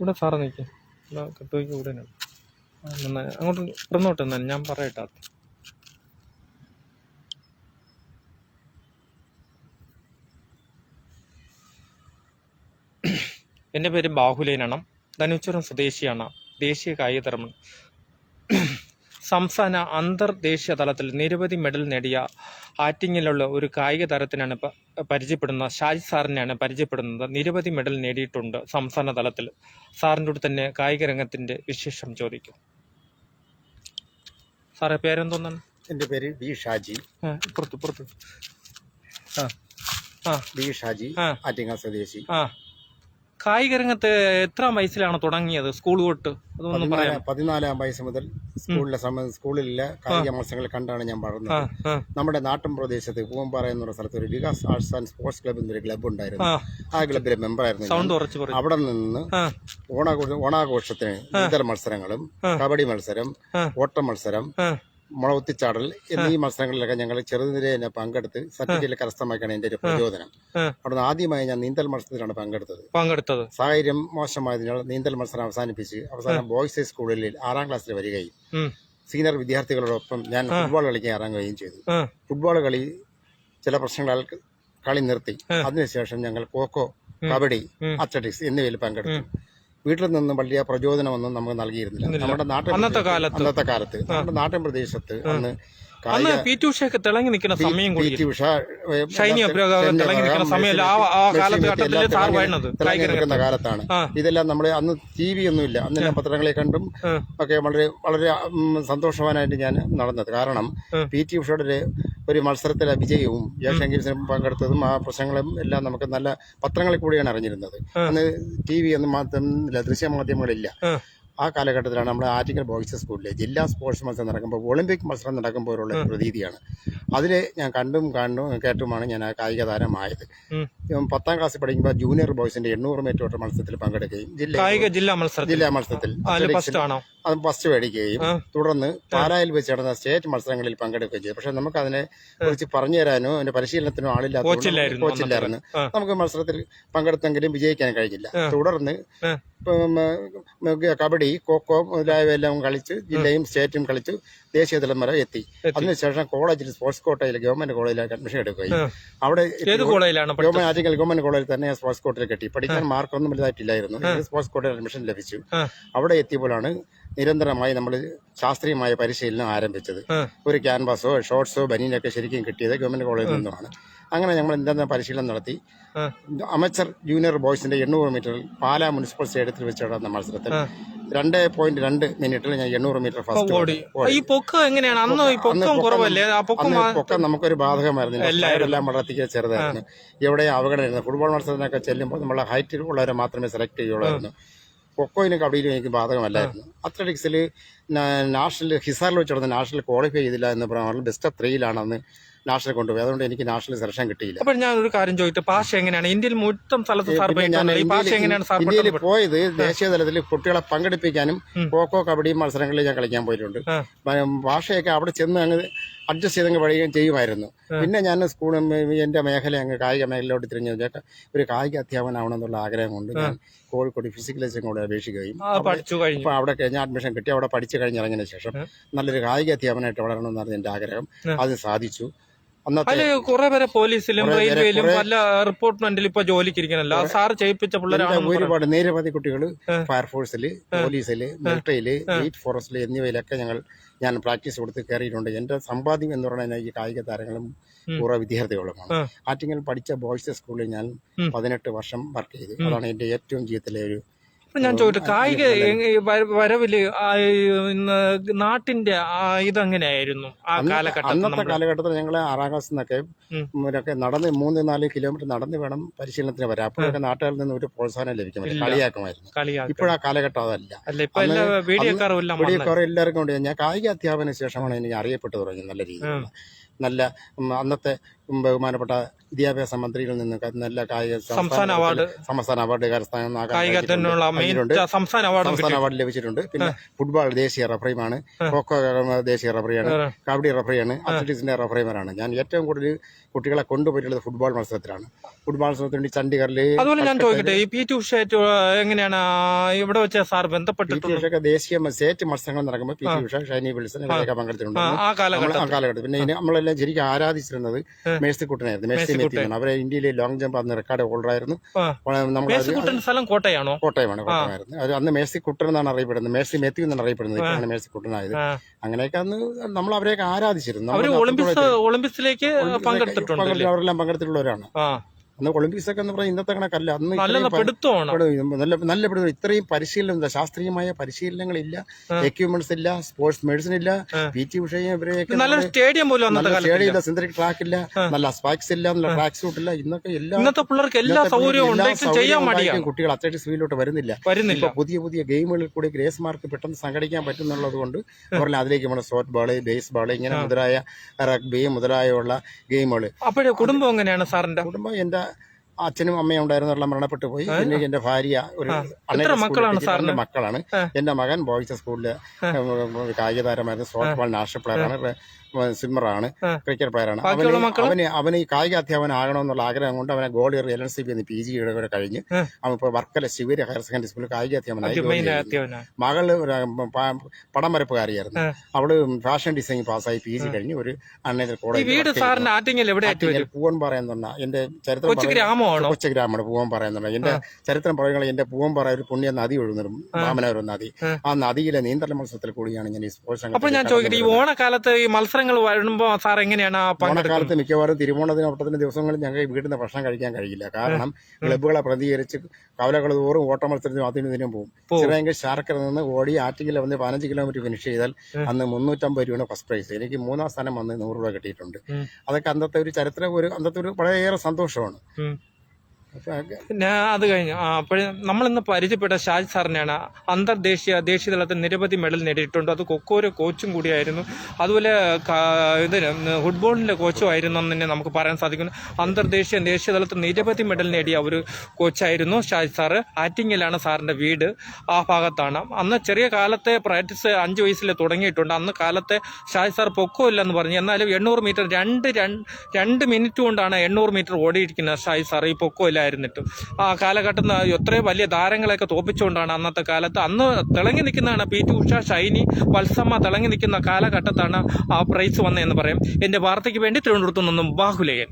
ഇവിടെ സാറ് നിൽക്കും ഇവിടെ തന്നെ. ആ, നന്നായി. അങ്ങോട്ട് ഇറന്നോട്ട് എന്നാലും ഞാൻ പറയട്ടെ എന്റെ പേര് ബാഹുലേനാണ് ധനുച്ചുരം സ്വദേശിയാണ് ദേശീയ കായിക താരമാണ് സംസ്ഥാന അന്തർദേശീയ തലത്തിൽ നിരവധി മെഡൽ നേടിയ ആറ്റിങ്ങിലുള്ള ഒരു കായിക താരത്തിനാണ് പരിചയപ്പെടുന്ന ഷാജി സാറിനെയാണ് പരിചയപ്പെടുന്നത്. നിരവധി മെഡൽ നേടിയിട്ടുണ്ട് സംസ്ഥാന തലത്തിൽ. സാറിന്റെ കൂടെ തന്നെ കായിക രംഗത്തിന്റെ വിശേഷം ചോദിക്കും. സാറേ പേരെന്തോന്നാണ്? എന്റെ പേര് ബി ഷാജി. പുറത്ത് പുറത്ത്. ആ. ആ. ബി ഷാജി ആറ്റിങ്ങ സ്വദേശി. ആ. കായിക രംഗത്ത് എത്ര വയസ്സിലാണ് തുടങ്ങിയത് സ്കൂൾ തൊട്ട്? അതൊന്നും പതിനാല് പറയാം പതിനാലാം വയസ്സ് മുതൽ സ്കൂളിലെ സമയം സ്കൂളിലെ കായിക മത്സരങ്ങൾ കണ്ടാണ് ഞാൻ പറഞ്ഞത്. വളർന്നത് നമ്മുടെ നാട്ടിൻ പ്രദേശത്ത് പൂമ്പാറ എന്ന് പറയുന്ന സ്ഥലത്ത് ഒരു Vikas arts and sports club എന്നൊരു ക്ലബ് ഉണ്ടായിരുന്നു. ആ. ക്ലബിലെ മെമ്പറായിരുന്നു അവിടെ നിന്ന് ഓണാഘോഷ ഓണാഘോഷത്തിന് നീന്തൽ മത്സരങ്ങളും. കബഡി മത്സരം. ഓട്ട മത്സരം മുളകുത്തിച്ചാടൽ എന്നീ മത്സരങ്ങളിലൊക്കെ ഞങ്ങൾ ചെറുതിരെ തന്നെ പങ്കെടുത്ത് സർട്ടിഫിക്കറ്റ് കരസ്ഥമാക്കിയാണ് എന്റെ ഒരു പ്രചോദനം. അവിടെ അവിടുന്ന് ആദ്യമായി ഞാൻ നീന്തൽ മത്സരത്തിലാണ് പങ്കെടുത്തത്. പങ്കെടുത്തത്. സാഹചര്യം മോശമായതിനാൽ നീന്തൽ മത്സരം അവസാനിപ്പിച്ച് അവസാനം ബോയ്സ് ഹൈ സ്കൂളിൽ ആറാം ക്ലാസ്സിൽ വരികയും സീനിയർ വിദ്യാർത്ഥികളോടൊപ്പം ഞാൻ ഫുട്ബോൾ കളിക്കാൻ ഇറങ്ങുകയും ചെയ്തു. ഫുട്ബോൾ കളി ചില പ്രശ്നങ്ങളാൽ കളി നിർത്തി. അതിനുശേഷം ഞങ്ങൾ കോക്കോ കബഡി അത്ലറ്റിക്സ് എന്നിവയിൽ പങ്കെടുത്തു. വീട്ടിൽ നിന്നും വലിയ പ്രചോദനമൊന്നും നമുക്ക് നൽകിയിരുന്നില്ല. നമ്മുടെ കാലത്ത്? അന്നത്തെ കാലത്ത്. നമ്മുടെ നാട്ടിൻ പ്രദേശത്ത് അന്ന് അന്ന് പി ടി ഉഷയൊക്കെ തിളങ്ങി നിൽക്കുന്ന സമയം കൂടി പി ടി ഉഷ ഷൈനി അബ്രഹാം തിളങ്ങി നിൽക്കുന്ന സമയമല്ല. ആ- കാലഘട്ടത്തിൽ സാർ കായിക നിൽക്കുന്ന കാലത്താണ്. ഇതെല്ലാം നമ്മൾ അന്ന് ടി വി ഒന്നുമില്ല. അന്നെല്ലാം പത്രങ്ങളെ കണ്ടും ഒക്കെ വളരെ വളരെ സന്തോഷവാനായിട്ട് ഞാൻ നടന്നത്. കാരണം. പി ടി ഉഷയുടെ ഒരു- മത്സരത്തിലെ വിജയവും ഏഷ്യൻ ഗെയിംസിനും പങ്കെടുത്തതും ആ പ്രശ്നങ്ങളും എല്ലാം നമുക്ക് നല്ല പത്രങ്ങളിൽ കൂടിയാണ് അറിഞ്ഞിരുന്നത്. അന്ന് ടി വി ഒന്നും ദൃശ്യ ദൃശ്യമാധ്യമങ്ങളില്ല. ആ. കാലഘട്ടത്തിലാണ് നമ്മൾ ആറ്റിക്കൽ ബോയ്സ് സ്കൂളിലെ ജില്ലാ സ്പോർട്സ് മത്സരം നടക്കുമ്പോൾ ഒളിമ്പിക് മത്സരം നടക്കുമ്പോഴുള്ള ഉള്ള പ്രതീതിയാണ്. അതിൽ ഞാൻ കണ്ടും കണ്ടും കേട്ടുമാണ് ഞാൻ ആ കായിക താരമായത്. പത്താം ക്ലാസ്സിൽ പഠിക്കുമ്പോൾ ജൂനിയർ ബോയ്സിന്റെ എണ്ണൂറ് മീറ്റർ ഓട്ട മത്സരത്തിൽ പങ്കെടുക്കുകയും ജില്ല ജില്ലാ മത്സരത്തിൽ. അത് ഫസ്റ്റ് മേടിക്കുകയും. തുടർന്ന് പാലായിൽ വെച്ച് നടന്ന സ്റ്റേറ്റ് മത്സരങ്ങളിൽ പങ്കെടുക്കുകയും ചെയ്തു. പക്ഷെ നമുക്ക് അതിനെ കുറിച്ച് പറഞ്ഞു തരാനോ അതിന്റെ പരിശീലനത്തിനോ ആളില്ലാത്ത കോച്ചില്ലായിരുന്നു നമുക്ക് മത്സരത്തിൽ പങ്കെടുത്തെങ്കിലും വിജയിക്കാൻ കഴിഞ്ഞില്ല. തുടർന്ന് കബഡി കൊക്കോ മുതലായവയെല്ലാം കളിച്ച് ജില്ലയും സ്റ്റേറ്റും കളിച്ച് ദേശീയ തലം വരെ എത്തി. അതിനുശേഷം കോളേജിൽ സ്പോർട്സ് കോട്ടയിൽ ഗവൺമെന്റ് കോളേജിൽ അഡ്മിഷൻ എടുക്കുകയും. അവിടെ ഗവൺമെന്റ് ആറ്റിങ്ങൽ ഗവൺമെന്റ് കോളേജിൽ തന്നെ സ്പോർട്സ് കോട്ടയിൽ കെട്ടി. പഠിക്കാൻ മാർക്കൊന്നും വലുതായിട്ടില്ലായിരുന്നു. സ്പോർട്സ് കോട്ടയിൽ അഡ്മിഷൻ ലഭിച്ചു. അവിടെ എത്തിയപ്പോഴാണ് നിരന്തരമായി നമ്മൾ ശാസ്ത്രീയമായ പരിശീലനം ആരംഭിച്ചത്. ഒരു ക്യാൻവാസോ ഷോർട്സോ ബനീനൊക്കെ ശരിക്കും കിട്ടിയത് ഗവൺമെന്റ് കോളേജിൽ നിന്നുമാണ്. അങ്ങനെ ഞങ്ങൾ എന്താ പരിശീലനം നടത്തി. അമച്ചർ ജൂനിയർ ബോയ്സിന്റെ എണ്ണൂറ് മീറ്ററിൽ പാലാ മുനിസിപ്പൽ സ്റ്റേഡിയത്തിൽ വെച്ച് നടന്ന മത്സരത്തിൽ. രണ്ട് പോയിന്റ് രണ്ട് മിനിറ്റിൽ ഞാൻ എണ്ണൂറ് മീറ്റർ ഫസ്റ്റ് ഓടി. ഈ പൊക്കം എങ്ങനെയാണ്? അന്ന് പൊക്കം. കുറവല്ലേ? പൊക്കം നമുക്കൊരു ബാധകമായിരുന്നു. എല്ലാം വളർത്തിക്കുക ചെറുതായിരുന്നു. എവിടെ അവഗണന ഫുട്ബോൾ മത്സരത്തിനൊക്കെ ചെല്ലുമ്പോൾ നമ്മളെ ഹൈറ്റിൽ ഉള്ളവരെ മാത്രമേ സെലക്ട് ചെയ്യുള്ളായിരുന്നു പൊക്കോയിനും കബഡിയിലും എനിക്ക് ബാധകമല്ലായിരുന്നു. അത്ലറ്റിക്സിൽ നാഷണൽ ഹിസാറിൽ വെച്ച് നടന്ന നാഷണൽ ക്വാളിഫൈ ചെയ്തില്ല എന്ന് പറഞ്ഞാൽ ബെസ്റ്റ് ഓഫ് ത്രീയിലാണ് അന്ന് നാഷണൽ കൊണ്ടുപോയി അതുകൊണ്ട് എനിക്ക് നാഷണൽ സെലക്ഷൻ കിട്ടിയില്ല. അപ്പോൾ ഞാൻ ഒരു കാര്യം ചോദിച്ചു ഭാഷ എങ്ങനെയാണ്? ഇന്ത്യയിൽ മൊത്തം സ്ഥലത്ത് ഇന്ത്യയിൽ- എങ്ങനെയാണ് ഇന്ത്യയിൽ പോയത് ദേശീയ തലത്തിൽ കുട്ടികളെ പങ്കെടുപ്പിക്കാനും കോക്കോ കബഡി മത്സരങ്ങളിൽ ഞാൻ കളിക്കാൻ പോയിട്ടുണ്ട്. ഭാഷയൊക്കെ അവിടെ ചെന്ന് അങ്ങ് അഡ്ജസ്റ്റ് ചെയ്തങ്ങ് പഠിക്കുകയും ചെയ്യുമായിരുന്നു. പിന്നെ ഞാൻ സ്കൂൾ എന്റെ മേഖല അങ്ങ് കായിക മേഖലയിലോട്ട് തിരിഞ്ഞു വെച്ചാൽ ഒരു കായിക അധ്യാപനാവണമെന്നുള്ള ആഗ്രഹം കൊണ്ട് ഞാൻ കോഴിക്കോട് ഫിസിക്കൽ കൂടെ അപേക്ഷിക്കുകയും അപ്പോൾ അവിടെ കഴിഞ്ഞ. അഡ്മിഷൻ കിട്ടി അവിടെ പഠിച്ചു കഴിഞ്ഞിറങ്ങിയതിന് ശേഷം നല്ലൊരു കായിക അധ്യാപനമായിട്ട് വളരണമെന്നായിരുന്നു എന്റെ ആഗ്രഹം. അത് സാധിച്ചു. അന്നത്തെ കുറെ പേരെ പോലീസിലും കുറെ പേരെ- റെയിൽവേയിലും കുറെ- റിപ്പോർട്ട്മെന്റിലും ഇപ്പൊ ജോലിക്ക് ഇരിക്കണല്ലോ അത് സാർ ചെയ്യിപ്പിച്ച പിള്ളേരാണ് ഇതിന്റെ ഒരുപാട് നിരവധി കുട്ടികൾ ഫയർഫോഴ്സിൽ പോലീസിൽ മിലിട്ടറിയിൽ ബീറ്റ് ഫോറസ്റ്റിൽ എന്നിവയിലൊക്കെ ഞങ്ങൾ ഞാൻ പ്രാക്ടീസ് കൊടുത്ത് കയറിയിട്ടുണ്ട്. എന്റെ സമ്പാദ്യം എന്ന് പറയുന്നത് ഈ കായിക താരങ്ങളും പൂർവ വിദ്യാർത്ഥികളുമാണ്. ആ. ആറ്റിങ്ങൽ പഠിച്ച ബോയ്സ് സ്കൂളിൽ ഞാൻ ഉം. പതിനെട്ട് വർഷം വർക്ക് ചെയ്തു. അതാണ് എന്റെ ഏറ്റവും ജീവിതത്തിലെ ഒരു ഞാൻ ചോദിച്ചു കായിക വരവിൽ നാട്ടിന്റെ ഇതെങ്ങനെയായിരുന്നു? ആ കാലഘട്ടത്തിൽ അന്നത്തെ കാലഘട്ടത്തിൽ ഞങ്ങൾ ആറാം ക്ലാസ് നിന്നൊക്കെ. ഇവരൊക്കെ നടന്ന് മൂന്ന് നാല് കിലോമീറ്റർ നടന്ന് വേണം പരിശീലനത്തിന് വരാം അപ്പോഴൊക്കെ നാട്ടുകാരിൽ നിന്ന് ഒരു പ്രോത്സാഹനം ലഭിക്കും കളിയാക്കുമായിരുന്നു. കളിയാക്കി. ഇപ്പോഴാ കാലഘട്ടം അതല്ല. വീഡിയോക്കാർ എല്ലാവർക്കും ഉണ്ട്. ഞാൻ കായിക അധ്യാപന ശേഷമാണ് എനിക്ക് അറിയപ്പെട്ടു തുടങ്ങി നല്ല രീതിയിൽ. നല്ല അന്നത്തെ ബഹുമാനപ്പെട്ട വിദ്യാഭ്യാസ മന്ത്രിയിൽ നിന്ന് നല്ല കായിക സംസ്ഥാന അവാർഡ്. സംസ്ഥാന അവാർഡ് കരസ്ഥാനം. സംസ്ഥാന അവാർഡും സംസ്ഥാന അവാർഡ് ലഭിച്ചിട്ടുണ്ട്. പിന്നെ ഫുട്ബോൾ ദേശീയ റഫറിയുമാണ്. ഖോഖോ ദേശീയ റഫറിയാണ്. കബഡി റഫറിയാണ്. അത്ലറ്റിക്സിന്റെ റഫറിമാരാണ്. ഞാൻ ഏറ്റവും കൂടുതൽ കുട്ടികളെ കൊണ്ടുപോയിട്ടുള്ളത് ഫുട്ബോൾ മത്സരത്തിലാണ്. ഫുട്ബോൾ മത്സരത്തിന് വേണ്ടി ചണ്ഡീഗറിൽ അതുപോലെ ഞാൻ ചോദിക്കട്ടെ ഈ പി ടി ഉഷ എങ്ങനെയാണ് ഇവിടെ വെച്ച് സാർ പി ടി ദേശീയ സ്റ്റേറ്റ് മത്സരങ്ങൾ നടക്കുമ്പോൾ പി ടി ഉഷ ഷൈനി വിൽസൺ ഇവരൊക്കെ പങ്കെടുത്തിട്ടുണ്ട്. ആ, കാലഘട്ടം കാലഘട്ടത്തിൽ. പിന്നെ നമ്മളെല്ലാം ശരിക്കും ആരാധിച്ചിരുന്നത് മേഴ്സിക്കുട്ടനായിരുന്നു. മേഴ്സി മേഴ്സിക്കുട്ടൻ. അവരെ ഇന്ത്യയിലെ ലോങ് ജമ്പ് അന്ന് റെക്കോർഡ് ഹോൾഡറായിരുന്നു ആയിരുന്നു മേഴ്സിക്കുട്ടൻ സ്ഥലം കോട്ടയാണോ? കോട്ടയമാണ് കോട്ടയമായിരുന്നു. അത് അന്ന് മേസി കുട്ടൻ എന്നാണ് അറിയപ്പെടുന്നത്. മേസി മെത്യു എന്നാണ് അറിയപ്പെടുന്നത്. ഇപ്പോഴാണ് മേഴ്സി കുട്ടനായത്. അങ്ങനെയൊക്കെ അന്ന് നമ്മൾ അവരെയൊക്കെ ആരാധിച്ചിരുന്നു. ഒളിമ്പിക്സിലേക്ക് പങ്കെടുത്തിട്ടുണ്ട് പങ്കെടുത്ത- അവരെല്ലാം പങ്കെടുത്തിട്ടുള്ളവരാണ്. അന്ന് ഒളിമ്പിക്സ് ഒക്കെ എന്ന് പറഞ്ഞാൽ ഇന്നത്തെ കണക്കല്ല. അന്ന് നല്ല നല്ല പിടുത്തം. ഇത്രയും പരിശീലനം ഇല്ല. ശാസ്ത്രീയമായ പരിശീലനങ്ങളില്ല. എക്യുപ്മെന്റ്സ് ഇല്ല സ്പോർട്സ് മെഡിസിൻ ഇല്ല പി ടി ഉഷയും ഇവരെയൊക്കെ സ്റ്റേഡിയം പോലും സ്റ്റേഡിയം ഇല്ല സിന്തറ്റിക് ട്രാക്ക് ഇല്ല നല്ല സ്പാക്സ് ഇല്ല നല്ല ട്രാക്ക് സൂട്ട് ഇല്ല. ഇന്നൊക്കെ എല്ലാ ഇന്നത്തെ പിള്ളേർക്ക് എല്ലാ സൗകര്യവും കുട്ടികൾ അത്ലറ്റിക്സ് ഫീൽഡിലോട്ട് വരുന്നില്ല. വരുന്നില്ല. പുതിയ പുതിയ ഗെയിമുകളിൽ കൂടി ഗ്രേസ് മാർക്ക് പെട്ടെന്ന് സംഘടിക്കാൻ പറ്റുന്നുള്ളത് കൊണ്ട് അവരെല്ലാം അതിലേക്ക് നമ്മുടെ സോഫ്റ്റ് ബോൾ ബേസ് ബോൾ ഇങ്ങനെ മുതലായ റഗ്ബി മുതലായുള്ള ഗെയിമുകൾ അപ്പോഴേ കുടുംബം എങ്ങനെയാണ് സാറിന്റെ? കുടുംബം എന്റെ അച്ഛനും അമ്മയും ഉണ്ടായിരുന്നുള്ള മരണപ്പെട്ടു പോയി. പിന്നെ എന്റെ ഭാര്യ ഒരു മക്കളാണ് സ്കൂളിൽ മക്കളാണ് എന്റെ മകൻ ബോയ്സ് സ്കൂളിൽ കായിക താരമായിരുന്നു സോഫ്റ്റ് ബോൾ നാഷണൽ പ്ലെയറാണ് സ്വിമ്മറാണ് ക്രിക്കറ്റ് പ്ലെയറാണ് അവന് അവന് അവന് ഈ കായിക അധ്യാപനം ആകണമെന്നുള്ള ആഗ്രഹം കൊണ്ട് അവനെ gold L N C B P G കൂടെ കഴിഞ്ഞ് അവനിപ്പോ അവൻ ഇപ്പോൾ വർക്കല ശിവരി ഹയർ സെക്കൻഡറി സ്കൂളിൽ കായിക അധ്യാപനമായി. മകൾ പടം വരപ്പുകാരിയായിരുന്നു. അവൾ ഫാഷൻ ഡിസൈനിങ് പാസ്സായി പി ജി കഴിഞ്ഞ് ഒരു ആയിട്ട് വരും പൂവൻ പറയുന്ന എന്റെ ചരിത്രം ഗ്രാമമാണോ കൊച്ചു ഗ്രാമമാണ് പൂവൻ എന്നുള്ളത് എന്റെ ചരിത്രം പറയുന്ന എന്റെ പൂവൻ പറ ഒരു പുണ്യ നദി ഒഴുകുന്നു വാമനപുരം നദി. ആ. നദിയിലെ നീന്തൽ മത്സരത്തിൽ കൂടിയാണ് ഞാൻ ഈ സ്പോർട്സ് അപ്പൊ ഞാൻ ചോദിക്കട്ടെ ഈ ഓണക്കാലത്ത് ഈ മത്സരങ്ങൾ വരുമ്പോ സാർ എങ്ങനെയാണ് ഓണക്കാലത്ത് മിക്കവാറും തിരുവോണത്തിനോട്ടത്തിന്റെ ദിവസങ്ങളിൽ ഞങ്ങൾ വീട്ടിൽ നിന്ന് ഭക്ഷണം കഴിക്കാൻ കഴിയില്ല. കാരണം ക്ലബ്ബുകളെ പ്രതികരിച്ച് കവലകൾ തോറും ഓട്ട മത്സരത്തിനും അതിനും ഇതിനും പോകും. ചിലയെങ്കിൽ ചിറയെങ്കിൽ നിന്ന് ഓടി ആറ്റിങ്ങിൽ വന്ന് പതിനഞ്ച് കിലോമീറ്റർ ഫിനിഷ് ചെയ്താൽ അന്ന് മുന്നൂറ്റമ്പത് രൂപയാണ് ഫസ്റ്റ് പ്രൈസ് എനിക്ക് മൂന്നാം സ്ഥാനം വന്ന് നൂറ് രൂപ കിട്ടിയിട്ടുണ്ട്. അതൊക്കെ അന്നത്തെ ഒരു ചരിത്രം ഒരു അന്നത്തെ ഒരു വളരെയേറെ സന്തോഷമാണ്. പിന്നെ അത് കഴിഞ്ഞു ആ അപ്പോഴേ നമ്മളിന്ന് പരിചയപ്പെട്ട ഷാജി സാറിനെയാണ് അന്തർദേശീയ ദേശീയ തലത്തിൽ നിരവധി മെഡൽ നേടിയിട്ടുണ്ട്. അത് കൊക്കോരോ കോച്ചും കൂടിയായിരുന്നു. അതുപോലെ ഇത് ഫുട്ബോളിന്റെ കോച്ചും ആയിരുന്നു എന്ന് തന്നെ നമുക്ക് പറയാൻ സാധിക്കുന്നു. അന്തർദേശീയ ദേശീയ തലത്തിൽ നിരവധി മെഡൽ നേടിയ ഒരു കോച്ചായിരുന്നു ഷാജി സാറ്. ആറ്റിങ്ങിലാണ് സാറിന്റെ വീട് ആ ഭാഗത്താണ്. അന്ന് ചെറിയ കാലത്തെ പ്രാക്ടീസ് അഞ്ച് വയസ്സിൽ തുടങ്ങിയിട്ടുണ്ട്. അന്ന് കാലത്തെ ഷാജി സാർ പൊക്കോ ഇല്ലെന്ന് പറഞ്ഞു. എന്നാലും എണ്ണൂറ് മീറ്റർ രണ്ട് രണ്ട് രണ്ട് മിനിറ്റ് കൊണ്ടാണ് എണ്ണൂറ് മീറ്റർ ഓടിയിരിക്കുന്നത് ഷാജി സാർ ഈ പൊക്കോ ഇല്ലായിരുന്നിട്ടും ആ കാലഘട്ടം എത്രയും വലിയ താരങ്ങളെയൊക്കെ തോപ്പിച്ചുകൊണ്ടാണ് അന്നത്തെ കാലത്ത്. അന്ന് തിളങ്ങി നിൽക്കുന്നതാണ് പി ടി ഉഷ ഷൈനി വത്സമ്മ തിളങ്ങി നിൽക്കുന്ന കാലഘട്ടത്താണ് ആ പ്രൈസ് വന്നതെന്ന് പറയാം. എന്റെ വാർത്തയ്ക്ക് വേണ്ടി തിരുവനന്തപുരത്തു നിന്നും ബാഹുലയൻ